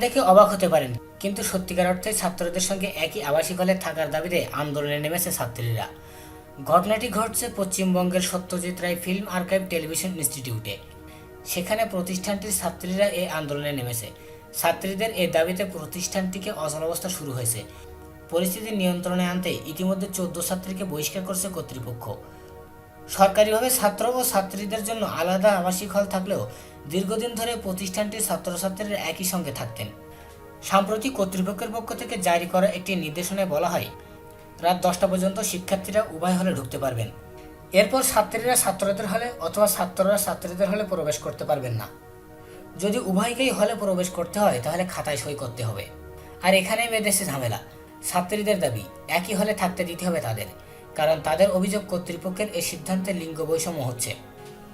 দেখে অবাক হতে পারেন। কিন্তু সত্যিকার অর্থে ছাত্রদের সঙ্গে একই আবাসিক হলে থাকার দাবিতে আন্দোলনে নেমেছে ছাত্রীরা। ঘটনাটি ঘটছে পশ্চিমবঙ্গের Satyajit Ray film archive television ইনস্টিটিউটে। সেখানে প্রতিষ্ঠানটির ছাত্রীরা এই আন্দোলনে নেমেছে। ছাত্রীদের এই দাবিতে প্রতিষ্ঠানটিকে অচলাবস্থা শুরু হয়েছে। পরিস্থিতি নিয়ন্ত্রণে আনতে ইতিমধ্যে চোদ্দ ছাত্রীকে বহিষ্কার করছে কর্তৃপক্ষ। সরকারিভাবে ছাত্র ও ছাত্রীদের জন্য আলাদা আবাসিক হল থাকলেও দীর্ঘদিন ধরে প্রতিষ্ঠানটির ছাত্রছাত্রীরা একই সঙ্গে থাকতেন। সাম্প্রতিক কর্তৃপক্ষের পক্ষ থেকে জারি করা একটি নির্দেশনায় বলা হয়, রাত দশটা পর্যন্ত শিক্ষার্থীরা উভয় হলে ঢুকতে পারবেন। এরপর ছাত্রীরা ছাত্রদের হলে অথবা ছাত্ররা ছাত্রীদের হলে প্রবেশ করতে পারবেন না। যদি উভয়কেই হলে প্রবেশ করতে হয়, তাহলে খাতায় সই করতে হবে। আর এখানেই বেঁধেছে ঝামেলা। ছাত্রীদের দাবি, একই হলে থাকতে দিতে হবে তাদের। কারণ তাদের অভিযোগ কর্তৃপক্ষের এই সিদ্ধান্তে লিঙ্গ বৈষম্য হচ্ছে।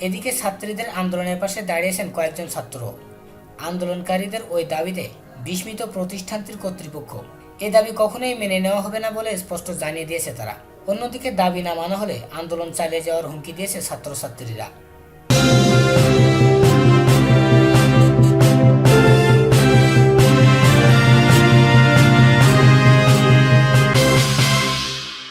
এদিকে ছাত্রীদের আন্দোলনের পাশে দাঁড়িয়েছেন কয়েকজন ছাত্র। আন্দোলনকারীদের ওই দাবিতে বিস্মিত প্রতিষ্ঠানটির কর্তৃপক্ষ। এ দাবি কখনোই মেনে নেওয়া হবে না বলে স্পষ্ট জানিয়ে দিয়েছে তারা। অন্যদিকে দাবি না মানা হলে আন্দোলন চালিয়ে যাওয়ার হুমকি দিয়েছে ছাত্রছাত্রীরা।